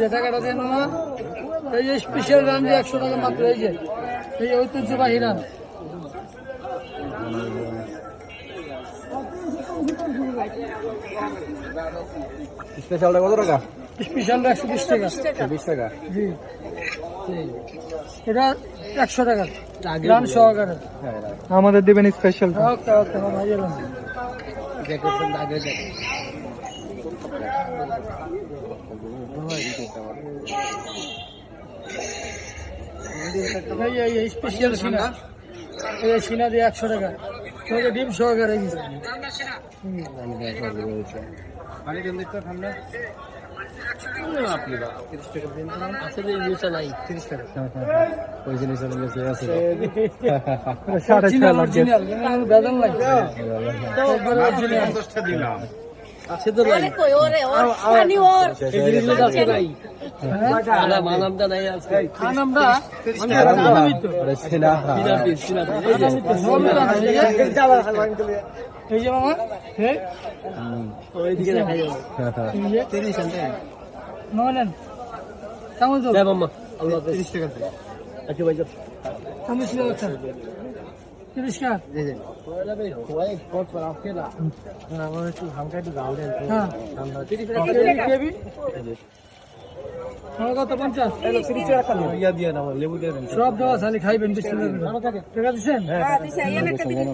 যে টাকাটা দেন না এই যে স্পেশাল রান যে একশো টাকা মাত্র এই যে। এই ঐতিহ্যবাহী রান স্পেশালটা কত টাকা? স্পেশাল একশো বিশ টাকা। বিশ টাকা। জি। এটা একশো টাকা। রান সহকারে। আমাদের দেবেন স্পেশাল ওকে ওকে মামা এলাম এই এই স্পেশাল সিনা। এই সিনা দিয়ে একশো টাকা। তোমাকে ডিম সহকারে দিচ্ছে অরিজিনাল অরিজিনাল বেদন লাগে একবারে অরিজিনাল ওরে কই ওরে ওর পানি ওর। খানামটা আনামিত এই যে মামা। হ্যাঁ নলেন কেমন তো আমি ছিল হ্যাঁ। কত পঞ্চাশ। সব দেওয়া খালি খাইবেন টাকা দিচ্ছেন হ্যাঁ দিছে এনে কে দিছে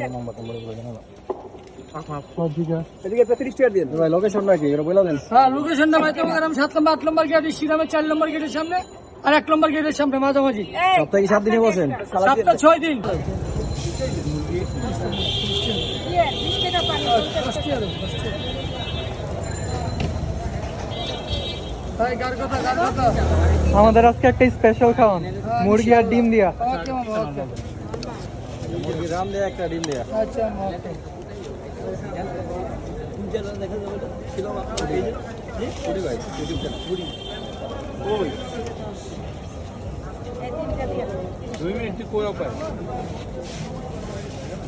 লোকেশন নাকি? এটা বলে দেন। হ্যাঁ লোকেশনটা ভাই তোমাকে আমি সাত নম্বর আট নম্বর গেট শ্রীরামের চার নম্বর গেটের সামনে আর এক নম্বর গেটের সামনে মাঝামাঝি সপ্তাহে সাত দিনে বসেন? সাতটা ছয় দিন। আমাদের আজকে একটা স্পেশাল খাওয়ান। মুরগি আর ডিম দিয়া। রাম দেয়া একটা ডিম দেয়া আচ্ছা। মামা ওকে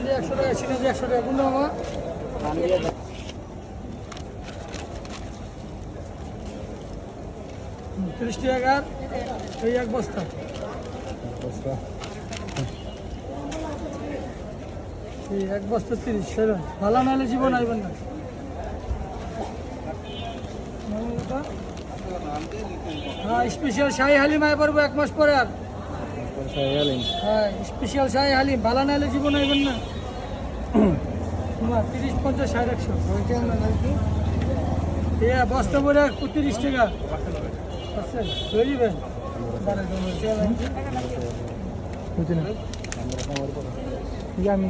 দিয়ে একশো টাকা সিনে দিয়ে একশো টাকা কোনটা মামা তিরিশ টাকা এই এক বস্তা। এই এক বস্তা তিরিশ সেরকম ভালো নাহলে জীবন আইবেন না? হ্যাঁ স্পেশাল শাহি হালিম আয় পারব এক মাস পরে আর। হ্যাঁ স্পেশাল শাহি হালিম ভালো নাহলে জীবন আইবেন না। তিরিশ পঞ্চাশ ষাট একশো। বস্তা পরে তিরিশ টাকা। আমি